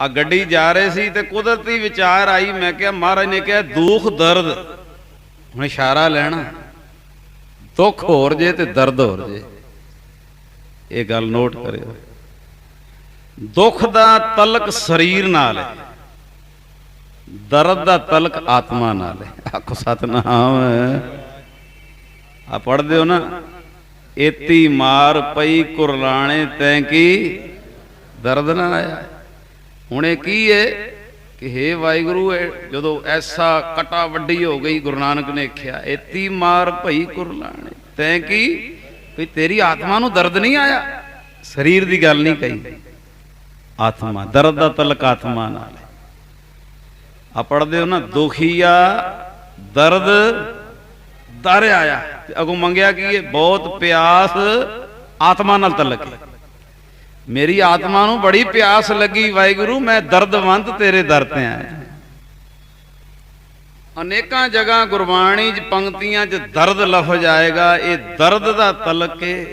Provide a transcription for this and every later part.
ਆ ਗੱਡੀ ਜਾ ਰਹੇ ਸੀ ਤੇ ਕੁਦਰਤੀ ਵਿਚਾਰ ਆਈ, ਮੈਂ ਕਿਹਾ, ਮਹਾਰਾਜ ਨੇ ਕਿਹਾ, ਦੁੱਖ, ਦਰਦ। ਹੁਣ ਇਸ਼ਾਰਾ ਲੈਣਾ। ਦੁੱਖ ਹੋਰ ਜੇ ਤੇ ਦਰਦ ਹੋਰ ਜੇ। ਇਹ ਗੱਲ ਨੋਟ ਕਰਿਓ। ਦੁੱਖ ਦਾ ਤਲਕ ਸਰੀਰ ਨਾਲ ਹੈ। ਦਰਦ ਦਾ ਤਲਕ ਆਤਮਾ ਨਾਲ ਹੈ। ਆਖੋ, ਸਤਨਾਮ ਆ ਪੜਦੇ ਹੋ ਨਾ। ਏਤੀ ਮਾਰ ਪਈ ਕੁਰਲਾਣੇ ਤੈਂ ਕੀ ਦਰਦ ਨਾ ਆਇਆ। ਹੁਣ ਇਹ ਕੀ ਹੈ ਕਿ ਹੇ ਵਾਹਿਗੁਰੂ ਜਦੋਂ ਐਸਾ ਕਟਾ ਵੱਡੀ ਹੋ ਗਈ, ਗੁਰੂ ਨਾਨਕ ਨੇ ਆਖਿਆ ਏਤੀ ਮਾਰ ਭਈ ਕੁਰਲਾਣੇ ਤੈਂ ਕੀ? ਵੀ ਤੇਰੀ ਆਤਮਾ ਨੂੰ ਦਰਦ ਨਹੀਂ ਆਇਆ? ਸਰੀਰ ਦੀ ਗੱਲ ਨਹੀਂ ਕਹੀ। ਆਤਮਾ, ਦਰਦ ਦਾ ਤਲਕ ਆਤਮਾ ਨਾਲ ਹੈ। ਆ ਪੜਦੇ ਹੋ ਨਾ ਦੁਖੀਆ ਦਰਦ ਦਰ ਆਇਆ। ਤੇ ਅਗੋਂ ਮੰਗਿਆ ਕੀ ਇਹ ਬਹੁਤ ਪਿਆਸ ਆਤਮਾ ਨਾਲ ਤਲਕ ਹੈ। ਮੇਰੀ ਆਤਮਾ ਨੂੰ ਬੜੀ ਪਿਆਸ ਲੱਗੀ, ਵਾਹਿਗੁਰੂ, ਮੈਂ ਦਰਦਵੰਦ ਤੇਰੇ ਦਰ ਤੇ ਆਇਆ। ਅਨੇਕਾਂ ਜਗ੍ਹਾ ਗੁਰਬਾਣੀ 'ਚ, ਪੰਕਤੀਆਂ 'ਚ ਦਰਦ ਲਫ਼ਜ਼ ਆਏਗਾ, ਇਹ ਦਰਦ ਦਾ ਤਲਕ ਹੈ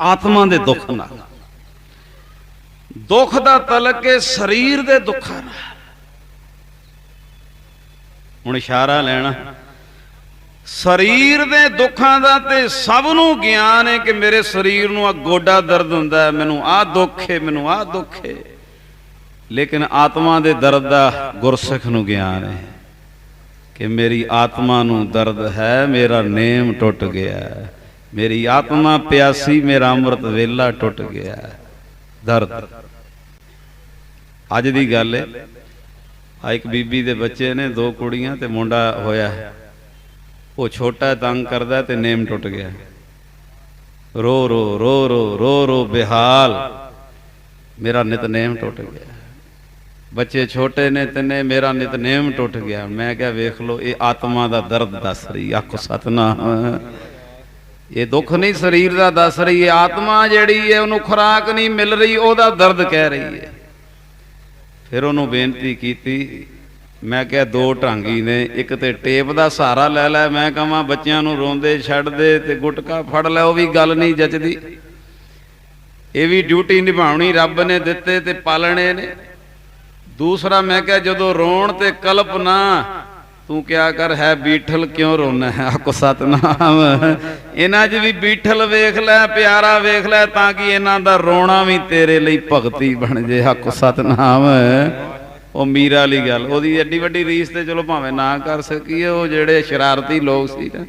ਆਤਮਾ ਦੇ ਦੁੱਖ ਨਾਲ। ਦੁੱਖ ਦਾ ਤਲਕ ਹੈ ਸਰੀਰ ਦੇ ਦੁੱਖਾਂ ਨਾਲ। ਹੁਣ ਇਸ਼ਾਰਾ ਲੈਣਾ। ਸਰੀਰ ਦੇ ਦੁੱਖਾਂ ਦਾ ਤੇ ਸਭ ਨੂੰ ਗਿਆਨ ਹੈ ਕਿ ਮੇਰੇ ਸਰੀਰ ਨੂੰ ਆ ਗੋਡਾ ਦਰਦ ਹੁੰਦਾ ਹੈ, ਮੈਨੂੰ ਆ ਦੁੱਖ ਹੈ, ਮੈਨੂੰ ਆ ਦੁੱਖ ਹੈ। ਲੇਕਿਨ ਆਤਮਾ ਦੇ ਦਰਦ ਦਾ ਗੁਰਸਿੱਖ ਨੂੰ ਗਿਆਨ ਹੈ ਕਿ ਮੇਰੀ ਆਤਮਾ ਨੂੰ ਦਰਦ ਹੈ, ਮੇਰਾ ਨੇਮ ਟੁੱਟ ਗਿਆ ਮੇਰੀ ਆਤਮਾ ਪਿਆਸੀ, ਮੇਰਾ ਅੰਮ੍ਰਿਤ ਵੇਲਾ ਟੁੱਟ ਗਿਆ ਦਰਦ। ਅੱਜ ਦੀ ਗੱਲ ਹੈ ਆ ਇੱਕ ਬੀਬੀ ਦੇ ਬੱਚੇ ਨੇ, ਦੋ ਕੁੜੀਆਂ ਤੇ ਮੁੰਡਾ ਹੋਇਆ ਹੈ। ਉਹ ਛੋਟਾ ਤੰਗ ਕਰਦਾ ਤੇ ਨੇਮ ਟੁੱਟ ਗਿਆ। ਰੋ ਰੋ ਰੋ ਰੋ ਰੋ ਰੋ, ਬਿਹਾਲ। ਮੇਰਾ ਨਿਤਨੇਮ ਟੁੱਟ ਗਿਆ। ਬੱਚੇ ਛੋਟੇ ਨੇ ਤਨੇ ਮੇਰਾ ਨਿਤਨੇਮ ਟੁੱਟ ਗਿਆ। ਮੈਂ ਕਿਹਾ, ਵੇਖ ਲਓ, ਇਹ ਆਤਮਾ ਦਾ ਦਰਦ ਦੱਸ ਰਹੀ ਆਖੋ, ਸਤਨਾਮ। ਇਹ ਦੁੱਖ ਨਹੀਂ, ਸਰੀਰ ਦਾ ਦੱਸ ਰਹੀ ਹੈ। ਆਤਮਾ ਜਿਹੜੀ ਹੈ, ਉਹਨੂੰ ਖੁਰਾਕ ਨਹੀਂ ਮਿਲ ਰਹੀ, ਉਹਦਾ ਦਰਦ ਕਹਿ ਰਹੀ ਹੈ। ਫਿਰ ਉਹਨੂੰ ਬੇਨਤੀ ਕੀਤੀ ਮੈਂ ਕਿਹਾ ਦੋ ਢਾਂਗੀ ਨੇ, ਇੱਕ ਤੇ ਟੇਪ ਦਾ ਸਹਾਰਾ ਲੈ ਲੈ, ਮੈਂ ਕਹਾਂ ਬੱਚਿਆਂ ਨੂੰ ਰੋਂਦੇ ਛੱਡ ਦੇ ਤੇ ਗੁਟਕਾ ਫੜ ਲੈ, ਉਹ ਵੀ ਗੱਲ ਨਹੀਂ ਜਚਦੀ। ਇਹ ਵੀ ਡਿਊਟੀ ਨਿਭਾਉਣੀ ਰੱਬ ਨੇ ਦਿੱਤੇ ਤੇ ਪਾਲਣੇ ਨੇ। ਦੂਸਰਾ ਮੈਂ ਕਿਹਾ ਜਦੋਂ ਰੋਣ ਤੇ ਕਲਪ ਨਾ, ਤੂੰ ਕਿਆ ਕਰ, ਹੈ ਬੀਠਲ ਕਿਉਂ ਰੋਣਾ ਹੈ? ਆਕੋ ਸਤਨਾਮ। ਇਹਨਾਂ 'ਚ ਵੀ ਬੀਠਲ ਵੇਖ ਲੈ, ਪਿਆਰਾ ਵੇਖ ਲੈ, ਤਾਂ ਕਿ ਇਹਨਾਂ ਦਾ ਰੋਣਾ ਵੀ ਤੇਰੇ ਲਈ ਭਗਤੀ ਬਣ ਜੇ। ਆਕੋ ਸਤਨਾਮ। ਉਹ ਮੀਰਾ ਵਾਲੀ ਗੱਲ, ਉਹਦੀ ਐਡੀ ਵੱਡੀ ਰੀਸ ਤੇ ਚਲੋ ਭਾਵੇਂ ਨਾ ਕਰ ਸਕੀਏ, ਉਹ ਜਿਹੜੇ ਸ਼ਰਾਰਤੀ ਲੋਕ ਸੀ ਨਾ,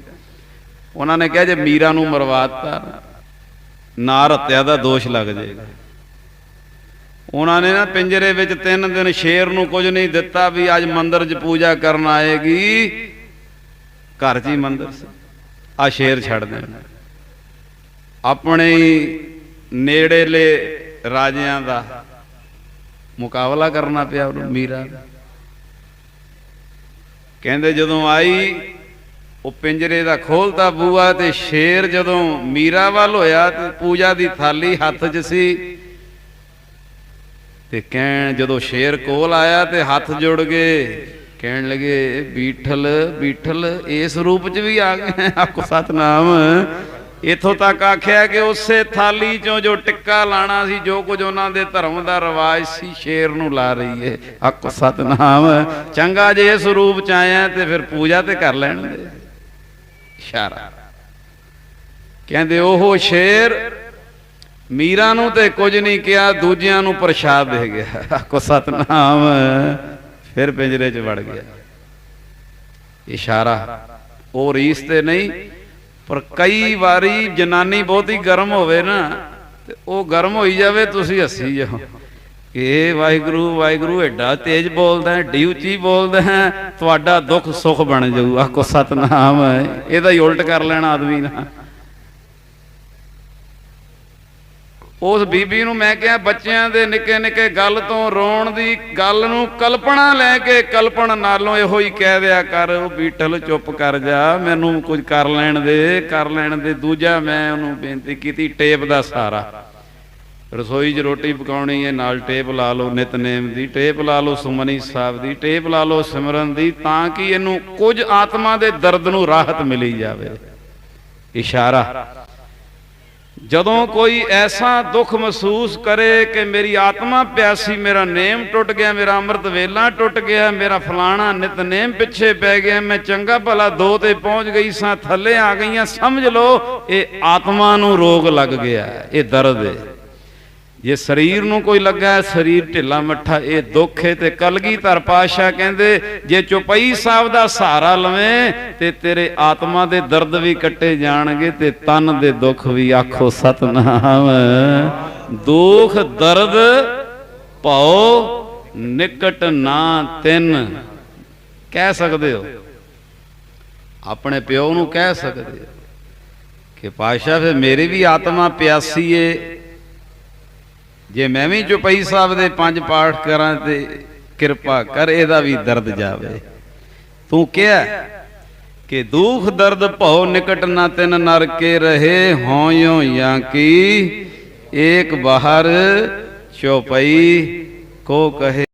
ਉਹਨਾਂ ਨੇ ਕਿਹਾ ਜੇ ਮੀਰਾ ਨੂੰ ਮਰਵਾਤਾ, ਨਾਰ ਹੱਤਿਆ ਦਾ ਦੋਸ਼ ਲੱਗ ਜਾਏਗਾ। ਉਹਨਾਂ ਨੇ ਨਾ ਪਿੰਜਰੇ ਵਿੱਚ ਤਿੰਨ ਦਿਨ ਸ਼ੇਰ ਨੂੰ ਕੁਝ ਨਹੀਂ ਦਿੱਤਾ ਵੀ ਅੱਜ ਮੰਦਰ 'ਚ ਪੂਜਾ ਕਰਨ ਆਏਗੀ। ਘਰ 'ਚ ਹੀ ਮੰਦਰ ਸੀ। ਆ ਸ਼ੇਰ ਛੱਡ ਦੇਣਾ। ਆਪਣੇ ਨੇੜੇਲੇ ਰਾਜਿਆਂ ਦਾ ਮੁਕਾਬਲਾ ਕਰਨਾ ਪਿਆ ਉਹਨੂੰ ਮੀਰਾ ਦਾ। ਕਹਿੰਦੇ ਜਦੋਂ ਆਈ, ਉਹ ਪਿੰਜਰੇ ਦਾ ਖੋਲਤਾ ਬੂਆ ਤੇ ਸ਼ੇਰ ਜਦੋਂ ਮੀਰਾ ਵੱਲ ਹੋਇਆ ਤੇ ਪੂਜਾ ਦੀ ਥਾਲੀ ਹੱਥ 'ਚ ਸੀ ਤੇ ਕਹਿਣ ਜਦੋਂ ਸ਼ੇਰ ਕੋਲ ਆਇਆ ਤੇ ਹੱਥ ਜੋੜ ਗਏ ਕਹਿਣ ਲੱਗੇ ਬੀਠਲ ਬੀਠਲ, ਇਸ ਰੂਪ 'ਚ ਵੀ ਆ ਗਏ ਆਕੋ ਸਤਨਾਮ ਇਥੋਂ ਤੱਕ ਆਖਿਆ ਕਿ ਉਸੇ ਥਾਲੀ 'ਚੋਂ ਜੋ ਟਿੱਕਾ ਲਾਣਾ ਸੀ, ਜੋ ਕੁਝ ਉਹਨਾਂ ਦੇ ਧਰਮ ਦਾ ਰਿਵਾਜ ਸੀ, ਸ਼ੇਰ ਨੂੰ ਲਾ ਰਹੀ ਏ। ਆਕੋ ਸਤਨਾਮ। ਚੰਗਾ ਜੇ ਇਸ ਰੂਪ 'ਚ ਆਇਆ ਤੇ ਫਿਰ ਪੂਜਾ ਤੇ ਕਰ ਲੈਣ ਦੇ। ਇਸ਼ਾਰਾ। ਕਹਿੰਦੇ ਉਹ ਸ਼ੇਰ, ਮੀਰਾ ਨੂੰ ਤੇ ਕੁਝ ਨਹੀਂ ਕਿਹਾ, ਦੂਜਿਆਂ ਨੂੰ ਪ੍ਰਸ਼ਾਦ ਦੇ ਗਿਆ। ਆਖੋ ਸਤਨਾਮ। ਫਿਰ ਪਿੰਜਰੇ 'ਚ ਵੜ ਗਿਆ। ਇਸ਼ਾਰਾ। ਉਹ ਰੀਸ ਤੇ ਨਹੀਂ ਪਰ ਕਈ ਵਾਰੀ ਜਨਾਨੀ ਬਹੁਤੀ ਗਰਮ ਹੋਵੇ ਨਾ, ਤੇ ਉਹ ਗਰਮ ਹੋਈ ਜਾਵੇ, ਤੁਸੀਂ ਹੱਸੀ ਜਾਓ। ਇਹ ਵਾਹਿਗੁਰੂ ਵਾਹਿਗੁਰੂ ਐਡਾ ਤੇਜ਼ ਬੋਲਦਾ ਹੈ ਡੀ ਉੱਚੀ ਬੋਲਦਾ ਹੈ, ਤੁਹਾਡਾ ਦੁੱਖ ਸੁੱਖ ਬਣ ਜਾਊ। ਆਖੋ, ਸਤਨਾਮ ਇਹਦਾ ਹੀ ਉਲਟ ਕਰ ਲੈਣਾ ਆਦਮੀ ਨਾ ਉਸ ਬੀਬੀ ਨੂੰ ਮੈਂ ਕਿਹਾ, ਬੱਚਿਆਂ ਦੇ ਨਿੱਕੇ ਨਿੱਕੇ ਗੱਲ ਤੋਂ ਰੋਣ ਦੀ ਗੱਲ ਨੂੰ ਕਲਪਨਾ ਲੈ ਕੇ ਕਲਪਨ ਨਾਲੋਂ ਇਹੋ ਹੀ ਕਹਿ ਦਿਆ ਕਰ, ਉਹ ਬੀਟਲ ਚੁੱਪ ਕਰ ਜਾ, ਮੈਨੂੰ ਕੁਝ ਕਰ ਲੈਣ ਦੇ, ਕਰ ਲੈਣ ਦੇ ਦੂਜਾ ਮੈਂ ਉਹਨੂੰ ਬੇਨਤੀ ਕੀਤੀ ਟੇਪ ਦਾ ਸਹਾਰਾ। ਰਸੋਈ 'ਚ ਰੋਟੀ ਪਕਾਉਣੀ ਹੈ, ਨਾਲ ਟੇਪ ਲਾ ਲਓ, ਨਿਤਨੇਮ ਦੀ, ਟੇਪ ਲਾ ਲਓ, ਸੁਮਨੀ ਸਾਹਿਬ ਦੀ, ਟੇਪ ਲਾ ਲਓ, ਸਿਮਰਨ ਦੀ, ਤਾਂ ਕਿ ਇਹਨੂੰ ਕੁਝ ਆਤਮਾ ਦੇ ਦਰਦ ਨੂੰ ਰਾਹਤ ਮਿਲੀ ਜਾਵੇ। ਇਸ਼ਾਰਾ। ਜਦੋਂ ਕੋਈ ਐਸਾ ਦੁੱਖ ਮਹਿਸੂਸ ਕਰੇ ਕਿ ਮੇਰੀ ਆਤਮਾ ਪਿਆਸੀ, ਮੇਰਾ ਨੇਮ ਟੁੱਟ ਗਿਆ, ਮੇਰਾ ਅੰਮ੍ਰਿਤ ਵੇਲਾ ਟੁੱਟ ਗਿਆ, ਮੇਰਾ ਫਲਾਣਾ ਨਿਤਨੇਮ ਪਿੱਛੇ ਪੈ ਗਿਆ, ਮੈਂ ਚੰਗਾ ਭਲਾ ਦੋ ਤੇ ਪਹੁੰਚ ਗਈ ਸਾਂ, ਥੱਲੇ ਆ ਗਈਆਂ, ਸਮਝ ਲਓ, ਇਹ ਆਤਮਾ ਨੂੰ ਰੋਗ ਲੱਗ ਗਿਆ, ਇਹ ਦਰਦ ਹੈ। ਜੇ ਸਰੀਰ ਨੂੰ ਕੋਈ ਲੱਗਾ, ਸਰੀਰ ਢਿੱਲਾ ਮੱਠਾ, ਇਹ ਦੁੱਖ ਹੈ ਤੇ ਕਲਗੀਧਰ ਪਾਸ਼ਾ ਕਹਿੰਦੇ, ਜੇ ਚੁਪਈ ਸਾਹਿਬ ਦਾ ਸਹਾਰਾ ਲਵੇਂ, ਤੇ ਤੇਰੇ ਆਤਮਾ ਦੇ ਦਰਦ ਵੀ ਕੱਟੇ ਜਾਣਗੇ ਤੇ ਤਨ ਦੇ ਦੁੱਖ ਵੀ ਆਖੋ ਸਤਨਾਮ। ਦੁੱਖ, ਦਰਦ, ਭਉ, ਨਿਕਟ ਨਾ ਤਿੰਨ। ਕਹਿ ਸਕਦੇ ਹੋ? ਆਪਣੇ ਪਿਓ ਨੂੰ ਕਹਿ ਸਕਦੇ ਹੋ? ਕਿ ਪਾਸ਼ਾ ਫਿਰ ਮੇਰੀ ਵੀ ਆਤਮਾ ਪਿਆਸੀ ਏ। ਜੇ ਮੈਂ ਵੀ ਚੁਪਈ ਸਾਹਿਬ ਦੇ ਪੰਜ ਪਾਠ ਕਰਾਂ ਤੇ ਕਿਰਪਾ ਕਰ, ਇਹਦਾ ਵੀ ਦਰਦ ਜਾਵੇ। ਤੂੰ ਕਿਹਾ ਕਿ ਦੁਖ, ਦਰਦ, ਭਉ ਨਿਕਟ ਨਾ ਤਿਨ ਨਰ ਕੇ ਰਹੇ ਹੋਇਓ ਜਾਂ ਕੀ? ਏਕ ਬਾਹਰ ਚੁਪਈ ਕੋ ਕਹੇ।